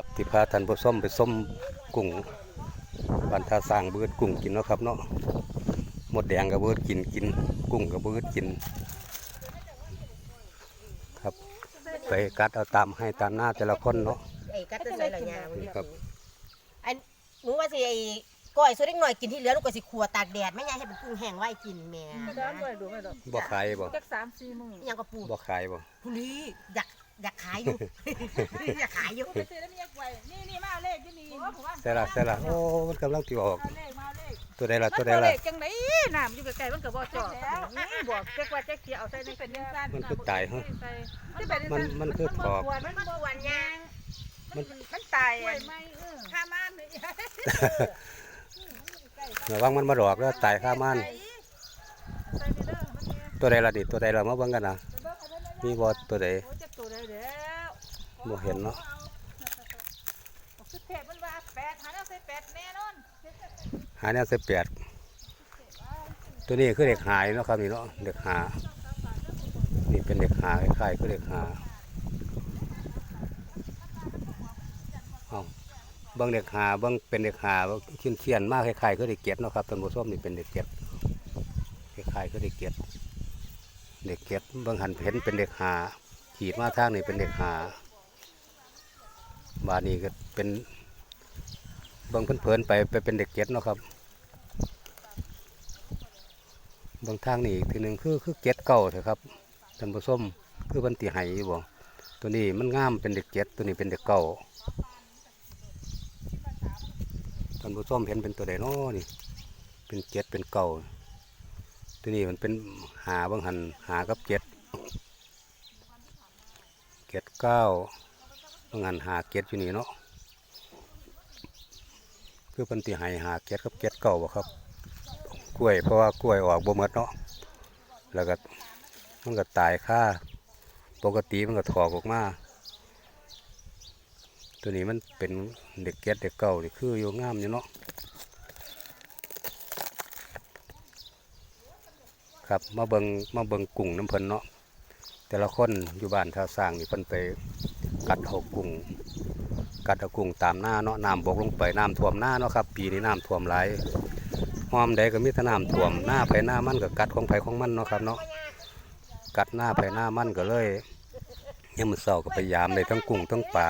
ครับที่พาท่านผู้ส้มไปส้มกุ้งบันทาสร้างเบิดกุ้งกินเนาะครับเนาะหมดแดงกับเบิดกินกิน กุ้งกับเบิดกิน ครับ ไปกัดเอาตามให้ตามหน้าแต่ละคนเนาะไอ้กัดจะใส่ละยางครับไอ้หนูว่าสิไอ้ก้อยสุดเล็กหน่อยกินที่เหลือหนูก็สิขัวตากแดดไม่ยายให้เป็นกุ้งแห้งไว้กินแม่ไม่ได้ด้วยดูไม่ดอกบ่ขายบ่จักสามสี่มื้อยังก็ปูบ่ขายบ่ผู้นี้อยาก อยากขายอยู่ อยากขายอยู่ไปซื้อแล้วมีไว้นี่นี่มาเอาเลขที่นี่โอ้ผมว่าใส่ละใส่ละโอ้มันกำลังที่ออกมาเลขมาเลขตัวใดล่ะมันตัวใดบ่เลล่ะขจังได๋น้ำอยู่ใกล้ๆมันก็บ่จอดนี่บอกจักว่าจักสิเอาใส่ในเป็นจังซั่นมันคือตายฮะมันเป็นมันมันคือขอบมันบ่หวานยางมันมันตายอะข้าม่านเลยระวังมันมาดอกแล้วตายข้ามันใส่ไปเด้อมันเนี่ยตัวใดล่ะดิตัวใดล่ะมาเบิ่งกันนะมีบ่ตัวใด โอ้จักตัวได้แล้ว บ่เห็นเนาะคือเทพมันว่า8หาแล้วใส่8แน่นอนหาแนวสิบแปดตัวนี้คือเด็กหายเนาะครับนี่เนาะเด็กหา นี่เป็นเด็กหาคล้ายๆคือเด็กหาเอาเบิ่งเด็กหาเบิ่งเป็นเด็กหาเขียนเขียนๆมากคล้ายๆคือเด็กเก็ดเนาะครับท่านผู้ชมนี่เป็นเด็กเก็ดคล้ายๆคือเด็กเก็ดเด็กเก็ดเบิ่งหันเห็นเป็นเด็กหาขีดมาทางนี่เป็นเด็กหา บานนี้ก็เป็นเบิ่งเพลินๆไปไปเป็นเด็กเก็ดเนาะครับบางทางนี่อีกทีหนึ่งคือคือเก็ดเก่าเถอะครับท่านผู้ชมคือมันตีไห่บ่ตัวนี้มันงามเป็นเด็กเก็ดตัวนี้เป็นเด็กเก่าท่านผู้ชมเห็นเป็นตัวใดนาะนี่ เป็นเก็ดเป็นเก่าตัวนี้มันเป็นหาบางหันหากับเก็ดเก็ดเก้า บางหันหาเก็ดอยู่นี่เนาะคือเพิ่นสิให้หาเก็ดกับเก็ดเก่าบ่ครับ กล้วยเพราะว่ากล้วยออกบ่หมดเนาะแล้วก็มันก็ตายค่าปกติมันก็ถอกออกมาตัวนี้มันเป็นเด็กเก็ดเด็กเก่านี่คืออยู่งามอยู่เนาะครับมาเบิงมาเบิงกุ้งน้ำเพิ่นเนาะแต่ละคนอยู่บ้านท่าสร้างนี่เพิ่นไป กัดเอากุ้งกัดเอากุ้งตามหน้าเนาะน้ำบกลงไปน้ำท่วมหน้าเนาะครับ ปีนี้น้ำท่วมหลายหอมใดก็มีแต่น้ำท่วมหน้าไผหน้ามันก็กัดของไผของมันเนาะครับเนาะกัดหน้าไผหน้ามันก็เลยยังมือเสาก็พยายามเลยทั้งกุ้งทั้งปลา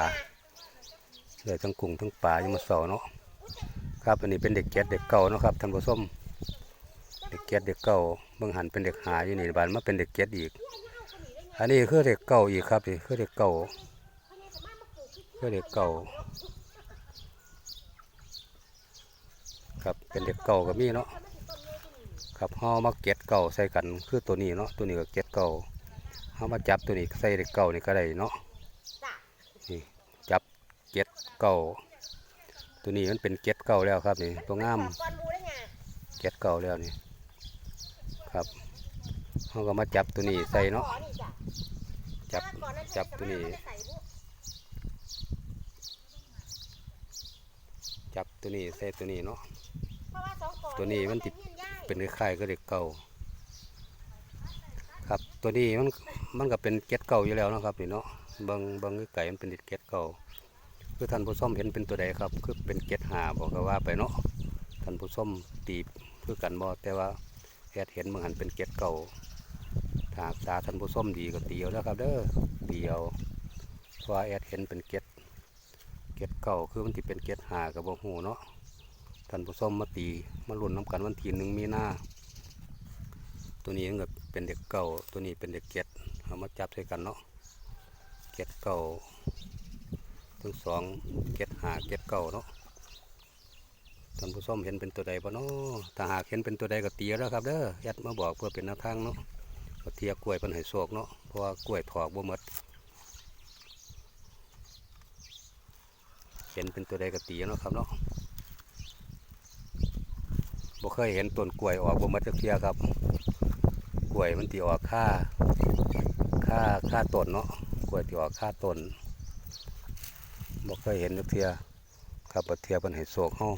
เลยทั้งกุ้งทั้งปลายังมือเสาเนาะครับอันนี้เป็นเด็กเก็ดเด็กเก่าเนาะครับท่านผู้ชมเด็กเก็ดเด็กเก่าเบางหันเป็นเด็กหาอยู่นี่บานมาเป็นเด็กเก็ดอีก อันนี้คือเด็กเก่าอีกครับนี่คือเด็กเก่า ก็เด็กเก่า ครับเป็นเด็กเก่าก็มีเนาะครับเฮามาเก็ดเก่าใส่กันคือตัวนี้เนาะตัวนี้ก็เก็ดเก่าเฮามาจับตัวนี้ใส่เด็กเก่านี่ก็ได้เนาะนี่จับเก็ดเก่าตัวนี้มันเป็นเก็ดเก่าแล้วครับนี่ตัวงามเก็ดเก่าแล้วนี่ครับเฮาก็มาจับตัวนี้ใส่เนาะจับจับตัวนี้ จับตัวนี้ใส่ตัวนี้เนาะ ตัวนี้มันติดเป็นคล้ายๆก็เด็กเก่า ครับตัวนี้มันมันก็เป็นเก็ดเก่าอยู่แล้วเนาะครับนี่เนาะเบางบางไก่มันเป็นเก็ดเก่า คือท่านผู้ชมเห็นเป็นตัวใดครับ คือเป็นเก็ดหาบอกก็ว่าไปเนาะ ท่านผู้ชมตีคือกันบ่แต่ว่าแอดเห็นมันหันเป็นเก็ดเก่าถ้าหากตาท่านผู้ชมดีก็ตีเอาแล้วครับ เด้อตีเอาเพราะว่าแอดเห็นเป็นเก็ด เก็ดเก่าคือมันติเป็นเก็ดหากับบ่หูเนาะท่านผู้ชมมาตีมาลุ้นน้ำกันวันที่หนึ่งมีหน้าตัวนี้ก็เป็นเด็กเก่าตัวนี้เป็นเด็กเก็ดเอามาจับใส่กันเนาะเก็ดเก่าทั้งสองเก็ดหาเก็ดเก่าเนาะท่านผู้ชมเห็นเป็นตัวใดบ่เนาะถ้าหากเห็นเป็นตัวใดก็ตีเอาแล้วครับเด้อยัดมาบอกเพื่อเป็นแนวทางเนาะก็เทียกล้วยเป็นไห้โศกเนาะเพราะว่ากล้วยถอกบ่หมด ห็นเป็นตัวใดกตีเนาะครับเนาะบ่เคยเห็นต้นกล้วยออกบ่มาจักเทียครับ กล้วยมันติออกค่าค่าค่าต้นเนาะกล้วยติออกค่าต้นบ่เคยเห็นจักเทียครับบ่เทียเพิ่นให้โศกเฮา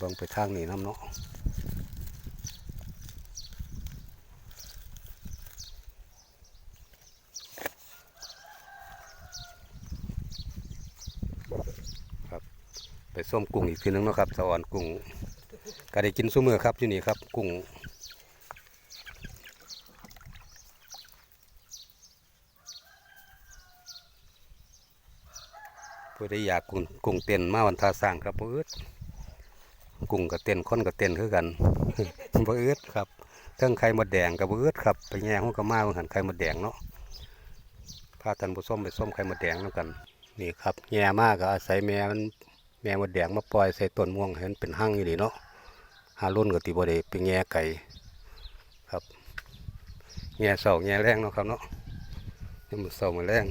บิ่งไปทางนี้นํเนาะ ส้มกุ้งอีกทีนึงนะครับสะออนกุ้งก็ได้กินซุมื้อครับอยู่นี่ครับ กุ้งผู้ใดอยากกุ้งกุ้งเต้นมาวันทาสร้างครับบ่อึดกุ้งกับเต้นคนกับเต้นคือกันบ่อึดครับเทิงไข่มดแดงกับบ่อึดครับไปแย่ห้องก็มาหันไข่มดแดงเนาะพาท่านผู้ชมไปส้มไข่มดแดงนํกันนี่ครับแย่มากก็อาศัยแม่มัน แม่มดแดงมาปล่อยใส่ต้นม่วงให้มันเป็นหั่งอยู่นี่เนาะหารุ่นก็ติบ่ได้ไปแง่ไก่ครับแง่เสาแง่แรงเนาะครับเนาะนี่มันเสามาแรง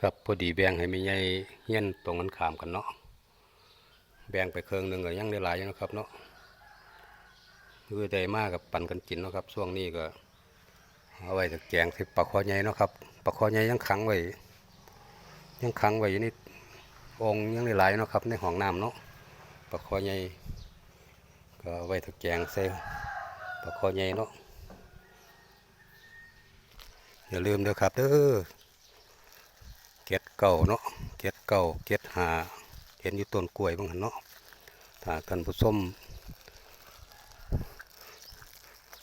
ครับพอดีแบ่งให้ม่ใหญ่เฮียนตรงกันขามกันเนาะแบ่งไปเครื่องหนึ่งก็ยังได้หลายอยู่เนาะครับเนาะคือได้มากกับปั่นกันกินเนาะครับช่วงนี้ก็เอาไว้จะแกงส่ปลาคอใหญ่เนาะครับปลาคอใหญ่ยังขังไว้ยังขังไว้อยู่ใน องยังหลายๆเนาะครับ ในห้องน้ำเนาะปลาคอใหญ่ก็ไว้ถ้าแกงใส่ปลาคอใหญ่เนาะอย่าลืมเด้อครับเด้อเก็ดเก่าเนาะเก็ดเก่าเก็ดหาเห็นอยู่ต้นกล้วยบ้างเนาะถ้าท่านผู้ชม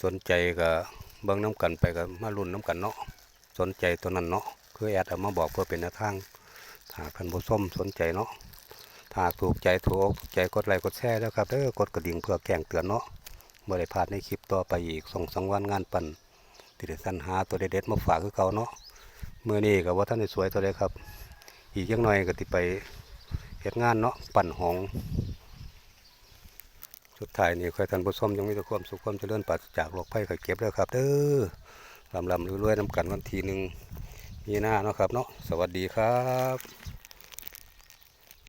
สนใจก็เบิ่งน้ำกันไปก็มาลุ้นน้ำกันเนาะสนใจตัวนั้นเนาะคือแอดเอามาบอกเพื่อเป็นแนวทาง ถ้าท่านผู้ชมสนใจเนาะถ้าถูกใจถูกใจกดไลค์กดแชร์แล้วครับเด้อกดกระดิ่งเพื่อแจ้งเตือนเนาะเมื่อได้พลาดในคลิปต่อไปอีกส่งสังวันงานปั่นที่ได้สรรหาตัวเด็ดๆมาฝากคือเก่าเนาะเมื่อนี้ก็ว่าท่านได้สวยตัวใดครับ อีกยังหน่อยก็ติไปเฮ็ดงานเนาะปั่นหองสุดท้ายนี่ใครท่านผู้ชมยังมีแต่ความสุขความเจริญปราศจากโรคภัยไข้เก็บแล้วครับเด้อลำลำรวยๆน้ำกันวันทีหนึ่ง มีหน้าเนาะครับเนาะสวัสดีครับ